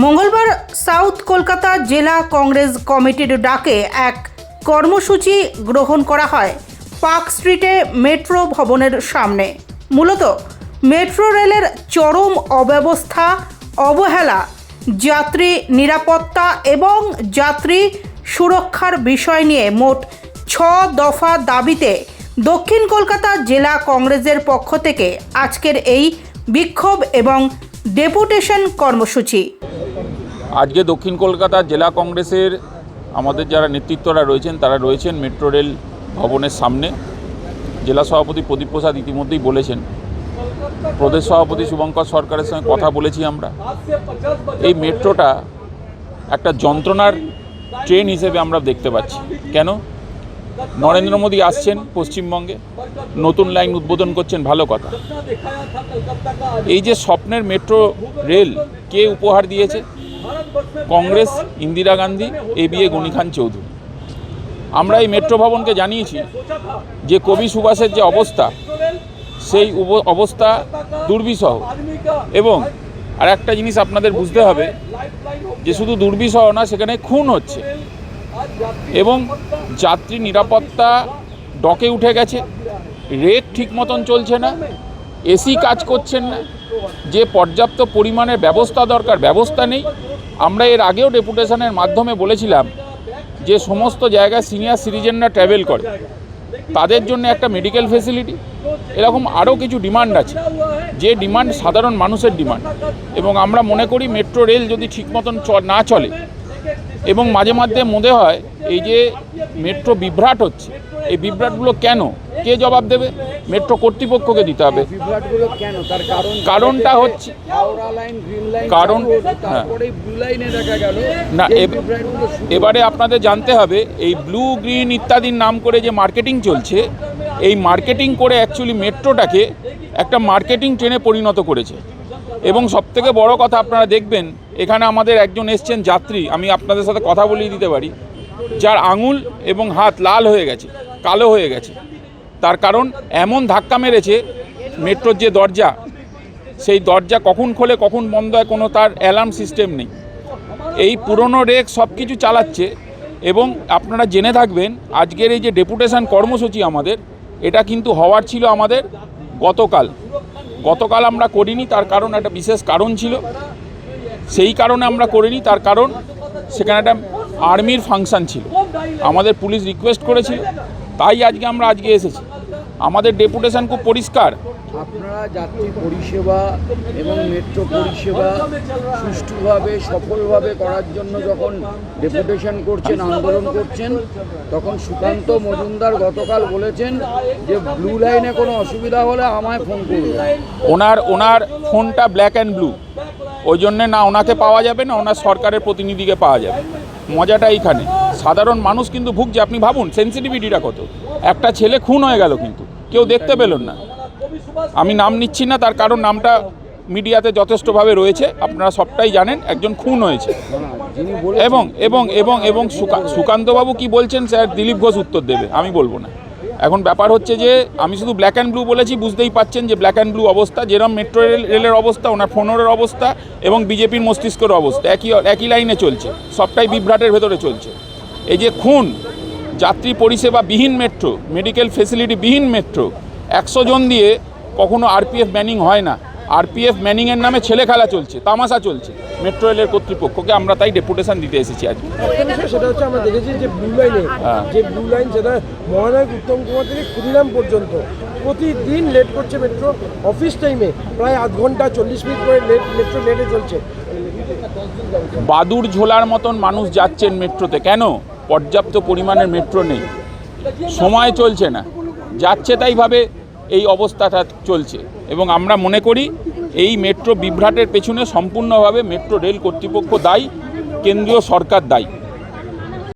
মঙ্গলবার সাউথ কলকাতা জেলা কংগ্রেস কমিটির ডাকে এক কর্মসূচি গ্রহণ করা হয় পার্ক স্ট্রিটে মেট্রো ভবনের সামনে। মূলত মেট্রো রেলের চরম অব্যবস্থা, অবহেলা, যাত্রী নিরাপত্তা এবং যাত্রী সুরক্ষার বিষয় নিয়ে মোট ছ দফা দাবিতে দক্ষিণ কলকাতা জেলা কংগ্রেসের পক্ষ থেকে আজকের এই বিক্ষোভ এবং ডেপুটেশন কর্মসূচি। আজকে দক্ষিণ কলকাতা জেলা কংগ্রেসের আমাদের যারা নেতৃত্বরা রয়েছেন, তারা রয়েছেন মেট্রো রেল ভবনের সামনে। জেলা সভাপতি প্রদীপ প্রসাদ ইতিমধ্যেই বলেছেন। প্রদেশ সভাপতি শুভঙ্কর সরকারের সঙ্গে কথা বলেছি আমরা। এই মেট্রোটা একটা যন্ত্রণার ট্রেন হিসেবে আমরা দেখতে পাচ্ছি। কেন? নরেন্দ্র মোদী আসছেন পশ্চিমবঙ্গে, নতুন লাইন উদ্বোধন করছেন, ভালো কথা। এই যে স্বপ্নের মেট্রো রেল কে উপহার দিয়েছে Congress, Indira Gandhi, A B A Ghani Chowdhury. আমরা এই মেট্রো ভবনকে জানিয়েছি যে কবি সুভাষের যে অবস্থা, সেই অবস্থা দুর্বিষহ। এবং আর একটা জিনিস আপনাদের বুঝতে হবে, যে শুধু দুর্বিষহ না, সেখানে খুন হচ্ছে। এবং যাত্রী নিরাপত্তা ডকে উঠে গেছে, রেট ঠিক মতন চলছে না, এসি কাজ করছেন না, যে পর্যাপ্ত পরিমাণের ব্যবস্থা দরকার, ব্যবস্থা নেই আমরা এর আগেও ডেপুটেশনের মাধ্যমে বলেছিলাম যে সমস্ত জায়গায় সিনিয়র সিটিজেনরা ট্রাভেল করে। তাদের জন্য একটা মেডিকেল ফেসিলিটি এরকম আরও কিছু ডিমান্ড আছে। যে ডিমান্ড সাধারণ মানুষের ডিমান্ড এবং আমরা মনে করি মেট্রো রেল যদি ঠিক মতন না চলে, এবং মাঝে মাঝে মনে হয় এই যে মেট্রো বিভ্রাট হচ্ছে এই বিভ্রাটগুলো কেন? কে জবাব দেবে? মেট্রো কর্তৃপক্ষকে দিতে হবে। কারণটা হচ্ছে কারণ- হ্যাঁ। না, এবারে আপনাদের জানতে হবে এই ব্লু গ্রিন ইত্যাদির নাম করে যে মার্কেটিং চলছে এই মার্কেটিং করে অ্যাকচুয়ালি মেট্রোটাকে একটা মার্কেটিং ট্রেনে পরিণত করেছে। এবং সবথেকে বড় কথা আপনারা দেখবেন এখানে আমাদের একজন এসছেন যাত্রী আমি আপনাদের সাথে কথা বলিয়ে দিতে পারি যার আঙুল এবং হাত লাল হয়ে গেছে। কালো হয়ে গেছে। তার কারণ এমন ধাক্কা মেরেছে মেট্রোর যে দরজা, সেই দরজা কখন খোলে, কখন বন্ধ হয় কোনো তার অ্যালার্ম সিস্টেম নেই। এই পুরনো রেক সব কিছু চালাচ্ছে এবং আপনারা জেনে থাকবেন, আজকের এই যে ডেপুটেশন কর্মসূচি আমাদের, এটা কিন্তু হওয়ার ছিল আমাদের গতকাল। গতকাল আমরা করিনি, তার কারণ একটা বিশেষ কারণ ছিল। সেই কারণে আমরা করিনি, তার কারণ সেখানে একটা আর্মির ফাংশন ছিল। আমাদের পুলিশ রিকোয়েস্ট করেছিল তাই আজকে আমরা আজকে এসেছি। আমাদের ডেপুটেশন খুব পরিষ্কার। আপনারা যাত্রী পরিষেবা এবং মেট্রো পরিষেবা সুষ্ঠুভাবে সফলভাবে করার জন্য যখন ডেপুটেশন করছেন আন্দোলন করছেন তখন সুকান্ত মজুমদার গতকাল বলেছেন যে ব্লু লাইনে কোনো অসুবিধা হলে আমায় ফোন করবে। ওনার ওনার ফোনটা ব্ল্যাক অ্যান্ড ব্লু ওই জন্যে না ওনাকে পাওয়া যাবে না ওনার সরকারের প্রতিনিধিকে পাওয়া যাবে। মজাটা এইখানে। সাধারণ মানুষ কিন্তু ভুগছে। আপনি ভাবুন সেন্সিটিভিটিটা কত? একটা ছেলে খুন হয়ে গেল কিন্তু। কেউ দেখতে পেলেন না। আমি নাম নিচ্ছি না, তার কারণ নামটা মিডিয়াতে যথেষ্টভাবে রয়েছে। আপনারা সবটাই জানেন, একজন খুন হয়েছে। এবং এবং এবং এবং সুকা- সুকান্তবাবু কি বলছেন, স্যার? দিলীপ ঘোষ উত্তর দেবে। আমি বলব না। এখন ব্যাপার হচ্ছে যে, আমি শুধু ব্ল্যাক অ্যান্ড ব্লু বলেছি, বুঝতেই পাচ্ছেন যে ব্ল্যাক অ্যান্ড ব্লু অবস্থা যেরকম মেট্রো রেলের অবস্থা, ওনার ফোনের অবস্থা, এবং বিজেপির মস্তিষ্কের অবস্থা। একই একই লাইনে চলছে। সবটাই বিভ্রাটের ভেতরে চলছে। এই যে খুন যাত্রী পরিষেবা বিহীন মেট্রো মেডিকেল ফেসিলিটি বিহীন মেট্রো একশো জন দিয়ে কখনো আরপিএফ ম্যানিং হয় না। আরপিএফ ম্যানিংয়ের নামে ছেলে খেলা চলছে তামাশা চলছে মেট্রো রেলের কর্তৃপক্ষকে। আমরা তাই ডেপুটেশন দিতে এসেছি আজকে। সেটা হচ্ছে আমরা দেখেছি যে ব্লু লাইনে হ্যাঁ। যে ব্লু লাইন সেটা মহানায়ক উত্তম কুমার থেকে ক্ষুদিরাম পর্যন্ত। প্রতিদিন লেট করছে মেট্রো অফিস টাইমে প্রায় আধ ঘণ্টা চল্লিশ মিনিট করে লেট মেট্রো লেটে চলছে। বাদুর ঝোলার মতন মানুষ যাচ্ছেন মেট্রোতে কেন? পর্যাপ্ত পরিমাণের মেট্রো নেই। সময় চলছে না। যাচ্ছে তাইভাবে এই অবস্থাটা চলছে। এবং আমরা মনে করি, এই মেট্রো বিভ্রাটের পেছনে সম্পূর্ণভাবে মেট্রো রেল কর্তৃপক্ষ দায়ী, কেন্দ্রীয় সরকার দায়ী।